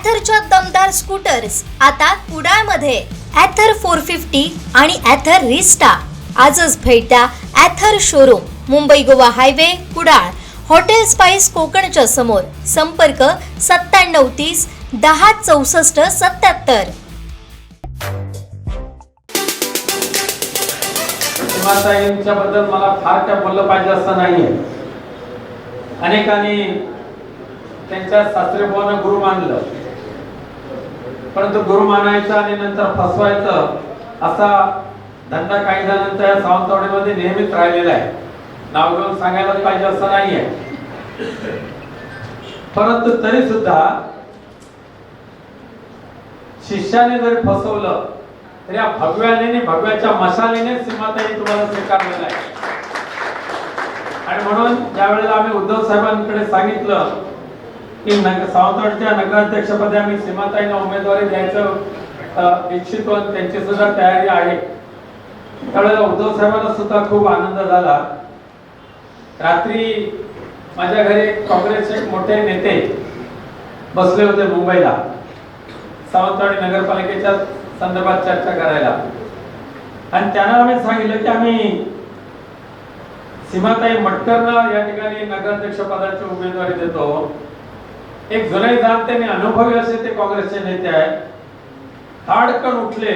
ॲथरच्या दमदार स्कूटर्स आता कुडाळमध्ये. ॲथर फोर फिफ्टी आणि ॲथर रिस्टा आजच भेट द्या Ather showroom Mumbai Goa highway Kudal. Hotel spice कोकणच्या समोर. संपर्क सत्त्याण्णव तीस दहा चौसष्ट सत्याहत्तर सीमाताईंच्या बद्दल मला फार काय बोललं पाहिजे असं नाहीये. अनेकांनी त्यांच्या सासरे बुवांना गुरु मानलं. परंतु गुरु मानायचं आणि नंतर फसवायचं असा धंदा काही जणांचा या सावंतवाडीमध्ये नेहमीच राहिलेला आहे. नाव घेऊन सांगायला पाहिजे असं नाहीये. परंतु तरी सुद्धा शिष्याने जरी फसवलं तरी या भगव्याने भगव्याच्या मशालीने सीमाताई तुम्हाला स्वीकारलेला आहे. आणि म्हणून ज्या वेळेला आम्ही उद्धव साहेबांकडे सांगितलं की नग सावंतवाडच्या नगराध्यक्षपदी आम्ही सीमाताईंना उमेदवारी द्यायचं इच्छितो त्यांची सुद्धा तयारी आहे. त्यावेळेला उद्धव साहेबांना सुद्धा खूप आनंद झाला. रात्री माझ्या घरी काँग्रेसचे मोठे नेते बसले होते मुंबईला. सावंतवाडी नगरपालिकेच्या संदर्भात चर्चा करायला. आणि त्यांना आम्ही सांगितलं की आम्ही सीमाताई मटकरना या ठिकाणी नगराध्यक्ष पदाची उमेदवारी देतो. एक जुने त्यांनी अनुभवी असे ते काँग्रेसचे नेते आहेत. ताडकन उठले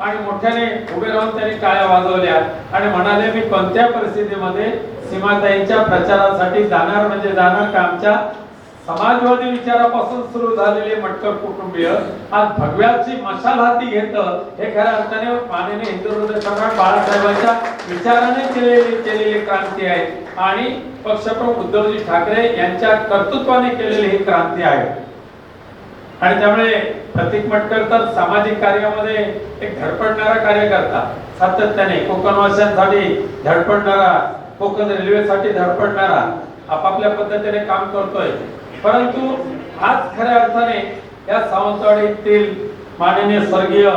आणि मोठ्याने उभे राहून त्यांनी टाळ्या वाजवल्या आणि म्हणाले मी कोणत्या परिस्थितीमध्ये सीमाताईंच्या प्रचारासाठी जाणार म्हणजे जाणार का आमच्या समाजवादी विचारापासून सुरू झालेले मटकर कुटुंबीय आज भगव्याची मशाल हाती घेत हे खऱ्या अर्थाने माननीय हिंदू सम्राट बाळासाहेबांच्या विचाराने केलेली केलेली क्रांती आहे. आणि पक्षप्रमुख उद्धवजी ठाकरे यांच्या कर्तृत्वाने केलेली ही क्रांती आहे. आणि त्यामुळे प्रतीक मटकर तर सामाजिक कार्यामध्ये एक धडपडणारा कार्यकर्ता सातत्याने कोकणवासियांसाठी धडपडणारा कोकण रेल्वेसाठी धडपडणारा आपापल्या पद्धतीने काम करतोय परंतु आज खऱ्या अर्थाने या सावंतवाडीतील माननीय स्वर्गीय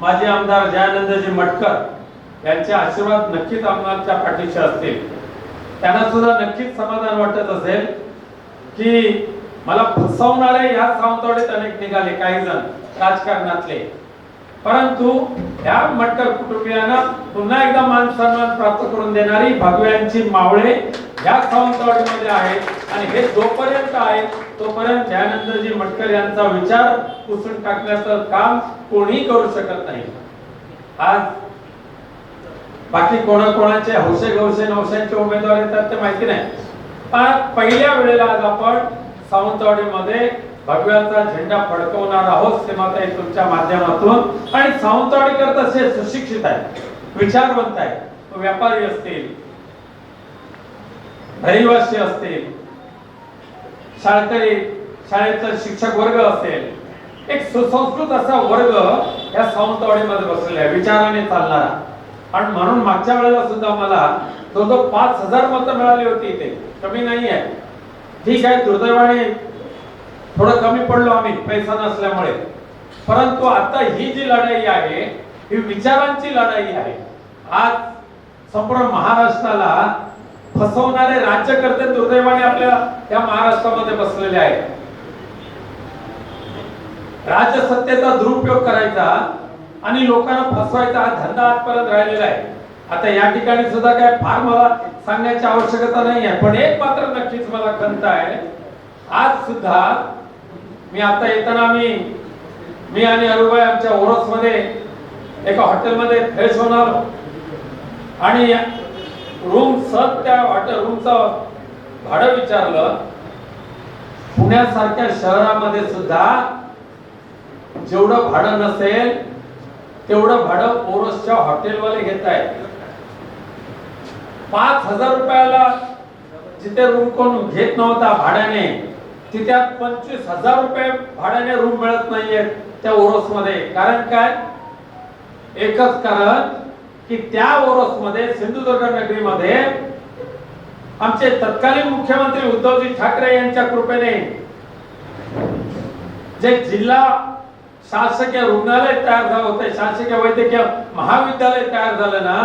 माजी आमदार जयानंदजी मटकर यांचे आशीर्वाद नक्कीच आमदारच्या पाठीशी असतील. त्यांना सुद्धा नक्कीच समाधान वाटत असेल की मला फसवणारे या सावंतवाडीत अनेक निघाले काही जण राजकारणातले. परंतु या मटकर कुटुंबियांना पुन्हा एकदा मान सन्मान प्राप्त करून देणारी भगव्यांची मावळे या सावंतवाडीमध्ये आहेत. आणि हे जोपर्यंत आहे तोपर्यंत दयानंदजी मटकर यांचा विचार पुसून टाकण्याचं काम कोणी करू शकत नाही. आज बाकी कोणाकोणाचे हौसे गौसे नवशांचे उमेदवार येतात ते माहिती नाही. पण पहिल्या वेळेला आज आपण सावंतवाडीमध्ये भगव्याचा झेंडा फडकवणार आहोत सीमाताई तुमच्या माध्यमातून. आणि सावंतवाडीकर तसे सुशिक्षित आहेत विचारवंत आहेत. व्यापारी असतील रहिवासी असतील शाळकरी शाळेचा शिक्षक वर्ग असेल एक सुसंस्कृत असा वर्ग या सावंतवाडीमध्ये बसलेला आहे विचाराने चालणारा. आणि म्हणून मागच्या वेळेला सुद्धा मला जवळजवळ पाच हजार मतं मिळाली होती इथे. कमी नाही आहे. ठीक आहे दुर्दैवाने थोडं कमी पडलो आम्ही पैसा नसल्यामुळे. परंतु आता ही जी लढाई आहे ही विचारांची लढाई आहे. आज संपूर्ण महाराष्ट्राला फसवणारे राज्यकर्ते दुर्दैवाने आपल्या या महाराष्ट्रामध्ये बसलेले आहेत. राजसत्तेचा दुरुपयोग करायचा आणि लोकांना फसवायचा हा धंदा आजपर्यंत राहिलेला आहे. आता या ठिकाणी सुद्धा काय फार मला सांगण्याची आवश्यकता नाही आहे पण एक मात्र नक्कीच मला खंत आहे. आज सुद्धा मी आता येताना मी मी आणि अरुबाई आमच्या ओरसमध्ये एका हॉटेलमध्ये फ्रेश होणार. आणि रूम सहज त्या हॉटेल रूमचं भाडं विचारलं. पुण्यासारख्या शहरामध्ये सुद्धा जेवढं भाडं नसेल तेवढं भाडं ओरसच्या हॉटेलवाले घेत आहेत पाच हजार रुपयाला जिथे रूम कोण घेत नव्हता भाड्याने तिथे पंचवीस हजार रुपये भाड्याने रूम मिळत नाहीयेत त्या ओरोस मध्ये कारण काय? एकच कारण की त्या ओरोस मध्ये सिंधुदुर्ग नगरीमध्ये आमचे तत्कालीन मुख्यमंत्री उद्धवजी ठाकरे यांच्या कृपेने जे जिल्हा शासकीय रुग्णालय तयार झालं होतं शासकीय वैद्यकीय महाविद्यालय तयार झालं ना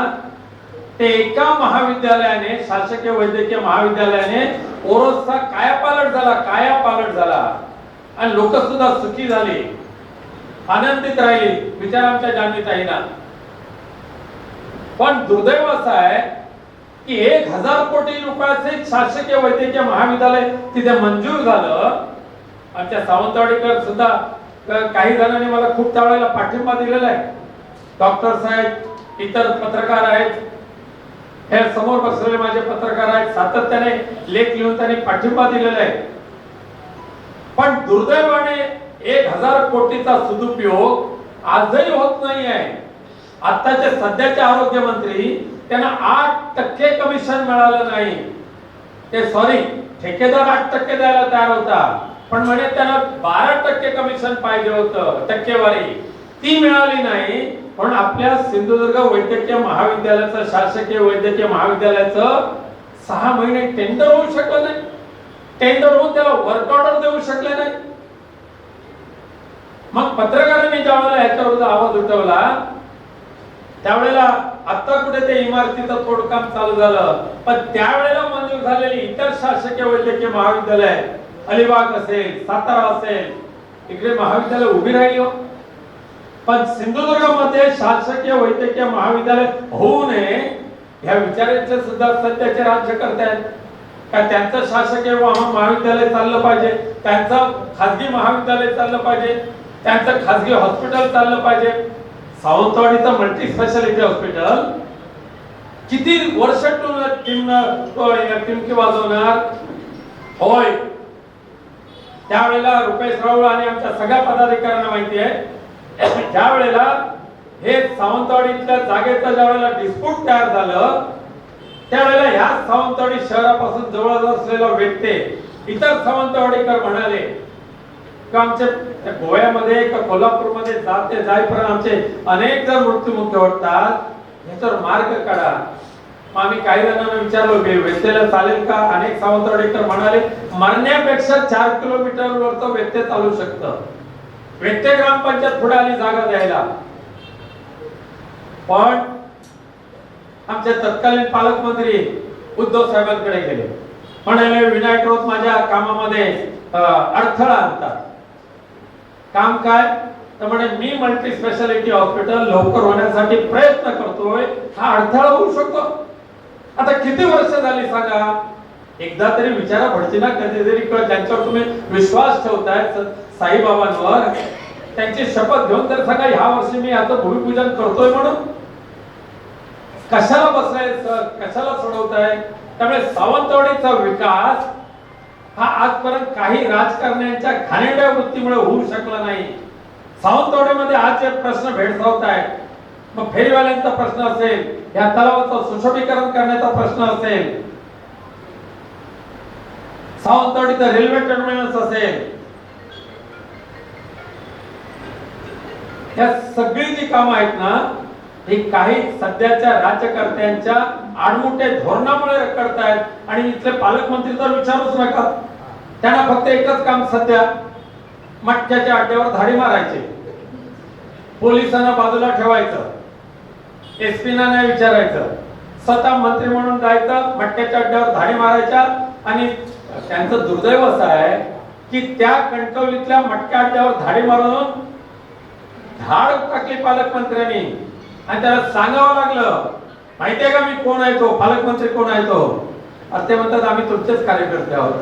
ते एका महाविद्यालयाने शासकीय वैद्यकीय महाविद्यालयाने ओरोसचा कायापालट झाला कायापालट झाला. आणि लोक सुद्धा सुखी झाली. आनंदित राहिले विचार आमच्या जान्हवीताईला पण दुर्दैव असं आहे की एक हजार कोटी रुपयाचे शासकीय वैद्यकीय महाविद्यालय तिथे मंजूर झालं आमच्या सावंतवाडीकर सुद्धा काही जणांनी मला खूप त्यावेळेला पाठिंबा दिलेला आहे. डॉक्टर साहेब इतर पत्रकार आहेत हे समोर बसलेले माझे पत्रकार आहेत. सातत्याने लेख लिहून त्यांनी पाठिंबा दिलेला आहे. पण दुर्दैवाने एक हजार कोटीचा सदुपयोग आजही होत नाही आहे. आताचे सध्याचे आरोग्य मंत्री त्यांना आठ टक्के कमिशन मिळालं नाही. ते सॉरी ठेकेदार आठ टक्के द्यायला तयार होता. पण म्हणे त्यांना बारा टक्के कमिशन पाहिजे होतं टक्केवारी. ती मिळाली नाही. पण आपल्या सिंधुदुर्ग वैद्यकीय महाविद्यालयाचं शासकीय वैद्यकीय महाविद्यालयाचं सहा महिने टेंडर होऊ शकलं नाही. टेंडर होऊन त्याला वर्क ऑर्डर देऊ शकले नाही. मग पत्रकारांनी ज्यावेळेला ह्याच्यावर आवाज उठवला त्यावेळेला आता कुठे ते इमारतीचं तोडकाम चालू झालं. पण त्यावेळेला मंजूर झालेली इतर शासकीय वैद्यकीय महाविद्यालय अलिबाग असेल सातारा असेल इकडे महाविद्यालय उभी राहिली हो. पण सिंधुदुर्गामध्ये शासकीय वैद्यकीय महाविद्यालय होऊ नये ह्या विचारांचे सुद्धा सध्याचे राज्य आहेत. का त्यांचं शासकीय महाविद्यालय चाललं पाहिजे त्यांचं खासगी महाविद्यालय चाललं पाहिजे त्यांचं खासगी हॉस्पिटल चाललं पाहिजे. सावंतवाडीचं मल्टी स्पेशालिटी हॉस्पिटल किती वर्ष टीम टिमकी वाजवणार होय. त्यावेळेला रुपेश राऊळ आणि आमच्या सगळ्या पदाधिकाऱ्यांना माहिती आहे. ज्या वेळेला हे सावंतवाडीतल्या जागेचं ज्या वेळेला डिस्प्यूट तयार झालं त्यावेळेला ह्या सावंतवाडी शहरापासून जवळ असलेला व्यक्ती इतर सावंतवाडीकर म्हणाले आमचे गोव्यामध्ये का कोल्हापूरमध्ये जाते जाईपर्यंत आमचे अनेक जण मृत्युमुखी वाटतात ह्याच्यावर मार्ग काढा. आम्ही काही जणांना विचारलो व्यक्तीला व्यत्येला चालेल का? अनेक सावंतवाडीकर म्हणाले मरण्यापेक्षा चार किलोमीटर वरचं व्यत्यय चालू शकतं. व्यत्यय ग्रामपंचायत पुढे आली जागा द्यायला. पण आमचे तत्कालीन पालकमंत्री उद्धव साहेबांकडे गेले. म्हणाले विनायक राऊत माझ्या कामामध्ये अडथळा आणतात. काम काय? तर म्हणे मी मल्टी स्पेशालिटी हॉस्पिटल लवकर होण्यासाठी प्रयत्न करतोय. हा अडथळा होऊ शकतो. आता किती वर्ष झाली सांगा? एकदा तरी विचारा पडची कधी कधीतरी ज्यांच्यावर तुम्ही विश्वास ठेवताय साईबाबांवर त्यांची शपथ घेऊन तर सांगा ह्या वर्षी मी आता भूमिपूजन करतोय म्हणून. कशाला बसलाय कशाला सोडवताय? त्यामुळे सावंतवाडीचा विकास हा आजपर्यंत काही राजकारण्यांच्या घाणेड्या वृत्तीमुळे होऊ शकला नाही. सावंतवाडीमध्ये आज जे प्रश्न भेडसावत आहेत मग फेरीवाल्यांचा प्रश्न असेल या तलावाचं सुशोभीकरण करण्याचा प्रश्न असेल सावंतवाडीचं रेल्वे टर्मिनस असेल. या सगळी जी कामं आहेत ना ही काही सध्याच्या राज्यकर्त्यांच्या आडमुठे धोरणामुळे करतायत. आणि इथले पालकमंत्री तर विचारूच नका. त्यांना फक्त एकच काम सध्या मटक्याच्या अड्ड्यावर धाडी मारायची. पोलिसांना बाजूला ठेवायचं. एसपी ना नाही विचारायचं. स्वतः मंत्री म्हणून जायचं मटक्याच्या अड्ड्यावर धाडी मारायच्या आणि त्यांचं दुर्दैव असं आहे की त्या कणकवलीतल्या मटक्या अड्ड्यावर धाडी मारून धाड टाकली पालकमंत्र्यांनी. आणि त्याला सांगावं लागलं माहितीये का मी कोण आहे तो? पालकमंत्री कोण आहे तो? आणि ते म्हणतात आम्ही तुमचेच कार्यकर्ते आहोत.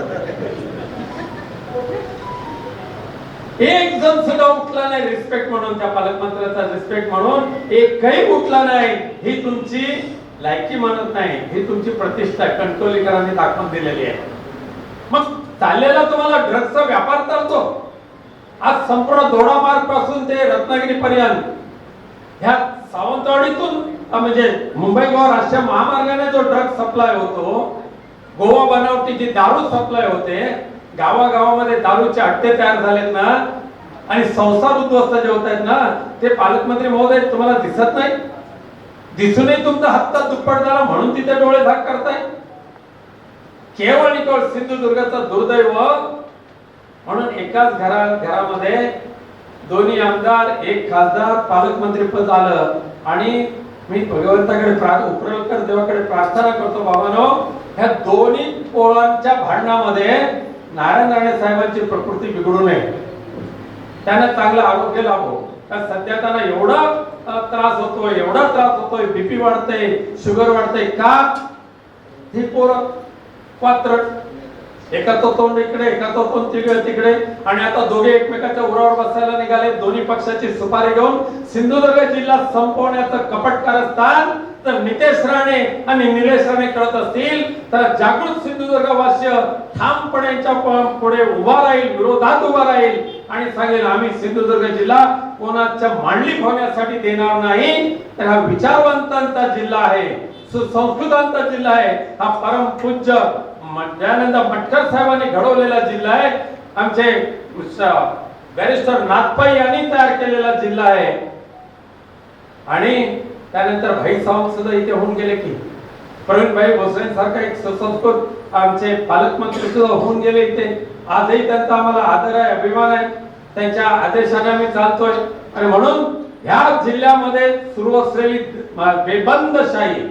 एक जण सुद्धा उठला नाही रिस्पेक्ट म्हणून त्या पालकमंत्र्याचा रिस्पेक्ट म्हणून. एकही उठला नाही. ही तुमची लायकी म्हणत नाही. ही तुमची प्रतिष्ठा कणकवलीकरांनी दाखवून दिलेली आहे. मग चाललेला तुम्हाला ड्रग्सचा व्यापार चालतो. आज संपूर्ण दोडामार्गपासून ते रत्नागिरी पर्यंत. ह्या सावंतवाडीतून म्हणजे मुंबई गोवा राष्ट्रीय महामार्गाने जो ड्रग सप्लाय होतो गोवा बनावटीची दारू सप्लाय होते गावागावामध्ये दारूचे अट्टे तयार झालेत ना आणि संसार उद्ध्वस्त जे होत आहेत ना ते पालकमंत्री महोदय तुम्हाला दिसत नाही. दिसूनही तुमचा हप्ता दुप्पट झाला म्हणून तिथे डोळे झाक करताय केवळ आणि केवळ सिंधुदुर्गाचं दुर्दैव म्हणून एकाच घरा घरामध्ये दोन्ही आमदार एक खासदार पालकमंत्री पद आलं आणि मी भगवंताकडे प्रा- देवाकडे प्रार्थना करतो बाबानो ह्या दोन्ही पोळांच्या भांडणामध्ये नारायण राणे साहेबांची प्रकृती बिघडू नये. त्यांना चांगलं आरोग्य लाभो. कारण सध्या त्यांना एवढा त्रास होतोय एवढा त्रास होतोय बीपी वाढतंय शुगर वाढतंय का? ही पोरं पात्र. एकाचं तोंड इकडे एकाचं तोंड तिकडे तिकडे. आणि आता दोघे एकमेकाच्या उरावर बसायला निघाले. दोन्ही पक्षाची सुपारी घेऊन सिंधुदुर्ग जिल्हा संपवण्याचं कपट असतात तर नितेश राणे आणि निलेश राणे करत असतील तर जागृत सिंधुदुर्ग वास्य ठामपणे पुढे उभा राहील विरोधात उभा राहील. आणि सांगेल आम्ही सिंधुदुर्ग जिल्हा कोणाच्या मांडली होण्यासाठी देणार नाही. तर हा विचारवंतांचा जिल्हा आहे सुसंस्कृतांचा जिल्हा आहे. हा परमपूज्य म- दयानंद मटकर साहेबांनी घडवलेला जिल्हा आहे. आमचे बॅरिस्टर नाथपाई यांनी तयार केलेला जिल्हा आहे. आणि त्यानंतर भाई सावंत सुद्धा इथे होऊन गेले की. प्रवीणभाई भोसले सारखा एक सुसंस्कृत आमचे पालकमंत्री सुद्धा होऊन गेले इथे. आजही त्यांचा आम्हाला आदर आहे अभिमान आहे. त्यांच्या आदेशाने आम्ही चालतोय. आणि म्हणून ह्या जिल्ह्यामध्ये सुरू असलेली बेबंद शाही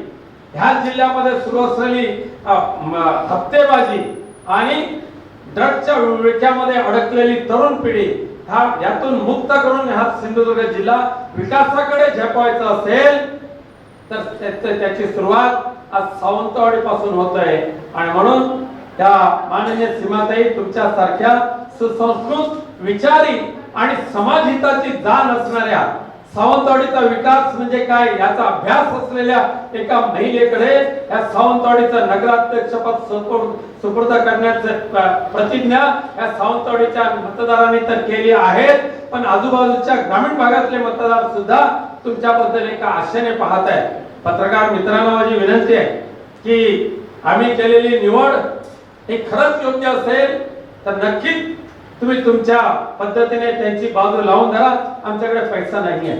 ह्या जिल्ह्यामध्ये सुरू असलेली हप्तेबाजी आणि ड्रगच्या विळख्यामध्ये अडकलेली तरुण पिढी हा यातून मुक्त करून हा सिंधुदुर्ग जिल्हा विकासाकडे झेपवायचा असेल तर त्याची सुरुवात आज सावंतवाडी पासून होत आहे आणि म्हणून त्या माननीय सीमाताई तुमच्या सारख्या सुसंस्कृत विचारी आणि समाजहिताची जाण असणाऱ्या सावंतवाडीचा विकास म्हणजे काय याचा अभ्यास असलेल्या एका महिलेकडे या सावंतवाडीचं नगराध्यक्ष पद सुपूर्द करण्याचं प्रतिज्ञा या सावंतवाडीच्या मतदारांनी तर केली आहेत. पण आजूबाजूच्या ग्रामीण भागातले मतदार सुद्धा तुमच्याबद्दल एका आशेने पाहत आहेत. पत्रकार मित्रांना माझी विनंती आहे की आम्ही केलेली निवड ही खरंच योग्य असेल तर नक्कीच तुम्ही तुमच्या पद्धतीने त्यांची बाजू लावून धरा. आमच्याकडे पैसा नाही आहे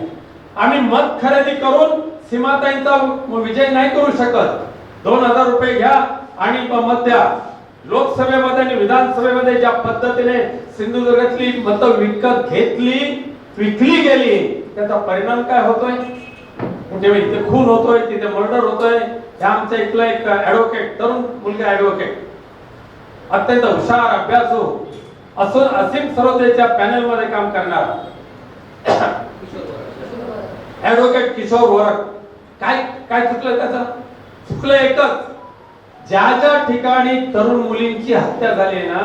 आम्ही मत खरेदी करून सीमाताईंचा विजय नाही करू शकत. दोन हजार रुपये घ्या आणि मत द्या. लोकसभेमध्ये आणि विधानसभेमध्ये ज्या पद्धतीने सिंधुदुर्गातली मतं विकत घेतली विकली गेली त्याचा परिणाम काय होतोय? म्हणजे इथे खून होतोय तिथे मर्डर होतोय. ह्या आमच्या इथला एक ऍडव्होकेट तरुण मुलगा ऍडव्होकेट अत्यंत हुशार अभ्यासू असून असीम सरोदेच्या पॅनलमध्ये काम करणार. ऍडव्होकेट किशोर वरक. काय काय चुकलं त्याचं? चुकलं एकच. ज्या ज्या ठिकाणी तरुण मुलींची हत्या झाली ना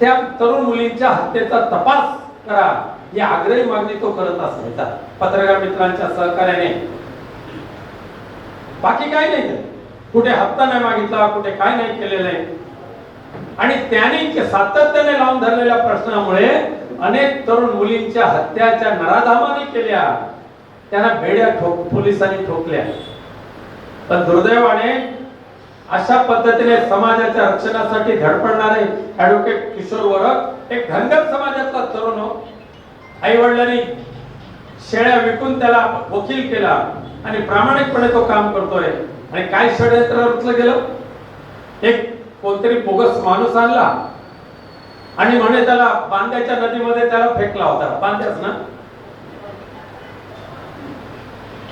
त्या तरुण मुलींच्या हत्येचा तपास करा. ही आग्रही मागणी तो करत असायचा पत्रकार मित्रांच्या सहकार्याने. बाकी काही नाही. कुठे हप्ता नाही मागितला कुठे काय नाही केलेलं आहे. आणि त्याने सातत्याने लावून धरलेल्या प्रश्नामुळे अनेक तरुण मुलींच्या हत्याच्या नराधामाने केल्या. त्यांना बेड्या ठोक पोलिसांनी ठोकल्या. पण दुर्दैवाने अशा पद्धतीने समाजाच्या रक्षणासाठी धडपडणारे ऍडव्होकेट किशोर वरक एक धनगर समाजातला तरुण हो. आई वडिलांनी शेळ्या विकून त्याला वकील केला आणि प्रामाणिकपणे तो काम करतोय. आणि काय षडयंत्र रचलं गेलं? एक कोणतरी बोगस माणूस आणला आणि म्हणे त्याला बांद्याच्या नदीमध्ये त्याला फेकला होता. बांद्याच ना?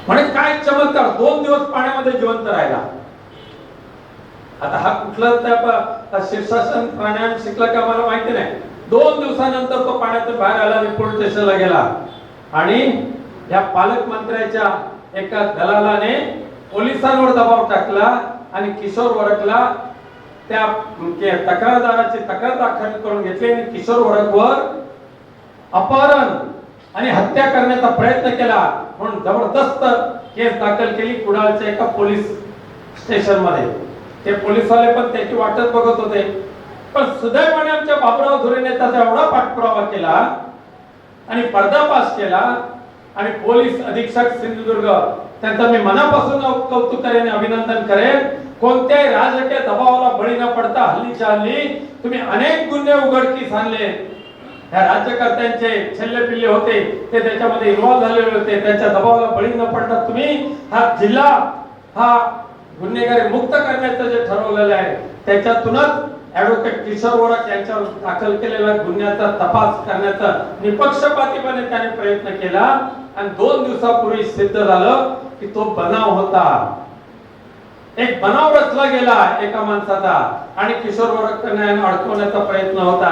म्हणे काय चमत्कार दोन दिवस पाण्यामध्ये जिवंत राहिला. आता हा कुठला त्या शीर्षासन प्राणायाम शिकला का मला माहिती नाही. दोन दिवसानंतर तो पाण्यातून बाहेर आला आणि पोलीस स्टेशनला गेला. आणि या पालकमंत्र्याच्या एका दलालाने पोलिसांवर दबाव टाकला आणि किशोर वरकला त्या म्हणजे तक्रारदाराची तक्रार दाखल करून घेतली आणि किशोर वरकवर अपहरण आणि हत्या करण्याचा प्रयत्न केला म्हणून जबरदस्त केस दाखल केली कुडाळच्या एका पोलीस स्टेशनमध्ये ते पोलीसवाले पण त्याची वाटच बघत होते. पण सुदैवाने आमच्या बाबुराव धुरेने त्याचा एवढा पाठपुरावा केला आणि पर्दाफाश केला आणि पोलीस अधीक्षक सिंधुदुर्ग त्यांचं मी मनापासून कौतुक करेन अभिनंदन करेन. कोणत्याही राजकीय दबावाला बळी न पडता हल्लीच्या हल्ली तुम्ही अनेक गुन्हे उघडकीस आणले. ह्या राज्यकर्त्यांचे छल्ले पिल्ले होते ते त्याच्यामध्ये इन्व्हॉल्व झालेले होते त्याच्या दबावाला बळी न पडता तुम्ही हा जिल्हा हा गुन्हेगारी मुक्त करण्याचं जे ठरवलेलं आहे त्याच्यातूनच ऍडव्होकेट किशोर वरक यांच्यावर दाखल केलेल्या गुन्ह्याचा तपास करण्याचा निपक्षपातीपणे त्याने प्रयत्न केला. आणि दोन दिवसापूर्वी सिद्ध झालं की तो बनाव होता. एक बनाव रचला गेला एका माणसाचा आणि किशोर वरकरने अडकवण्याचा प्रयत्न होता.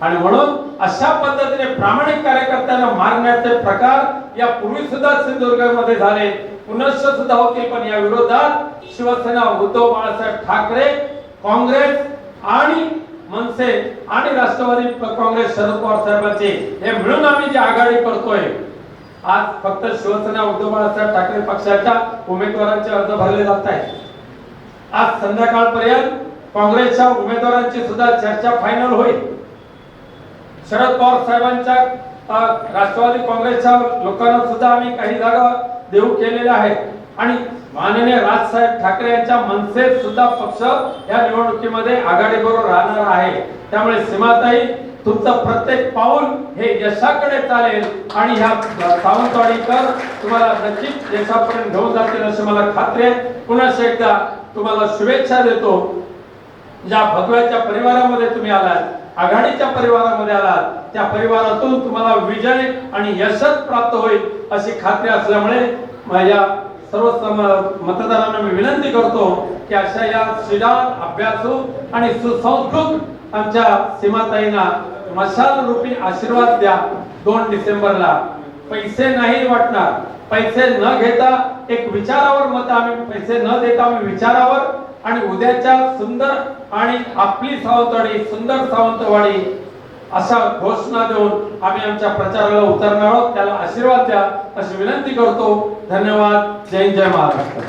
आणि म्हणून अशा पद्धतीने प्रामाणिक कार्यकर्त्यांना मारण्याचे प्रकार या पूर्वी सुद्धा सिंधुदुर्गमध्ये झाले. पुनश्च सुद्धा होतील पण या विरोधात शिवसेना उद्धव बाळासाहेब ठाकरे काँग्रेस आणि मनसे आणि राष्ट्रवादी काँग्रेस शरद पवार साहेबांचे हे मिळून आम्ही जी आघाडी करतोय आज फक्त शिवसेना उद्धव बाळासाहेब ठाकरे पक्षाच्या उमेदवारांचे अर्ज भरले जात आहेत. आज संध्याकाळपर्यंत काँग्रेसच्या उमेदवारांची सुद्धा चर्चा फायनल होईल. शरद पवार साहेबांच्या राष्ट्रवादी काँग्रेसच्या लोकांना सुद्धा आम्ही काही जागा देऊ केलेल्या आहेत. आणि माननीय राजसाहेब ठाकरे यांच्या मनसेत सुद्धा पक्ष या निवडणुकीमध्ये आघाडीबरोबर राहणार आहे. त्यामुळे सीमाताई तुमचं प्रत्येक पाऊल हे यशाकडे चालेल आणि ह्या सावंतवाडीकर तुम्हाला नक्कीच यशापर्यंत घेऊन जातील अशी मला खात्री आहे. पुन्हा एकदा तुम्हाला शुभेच्छा देतो. ज्या भगव्याच्या परिवारामध्ये तुम्ही आलात आघाडीच्या परिवारामध्ये आलात त्या परिवारातून तुम्हाला विजय आणि यशच प्राप्त होईल अशी खात्री असल्यामुळे माझ्या सर्व मतदारांना मी विनंती करतो की अशा या श्रीराम अभ्यासू आणि सुसंस्कृत आमच्या सीमाताईंना मशाल रूपी आशीर्वाद द्या दोन डिसेंबरला. पैसे नाही वाटणार. पैसे न घेता एक विचारावर मत आम्ही पैसे न देता आम्ही विचारावर आणि उद्याच्या सुंदर आणि आपली सावंतवाडी सुंदर सावंतवाडी अशा घोषणा देऊन आम्ही आमच्या प्रचाराला उतरणार आहोत. त्याला आशीर्वाद द्या अशी विनंती करतो. धन्यवाद. जय जय महाराष्ट्र.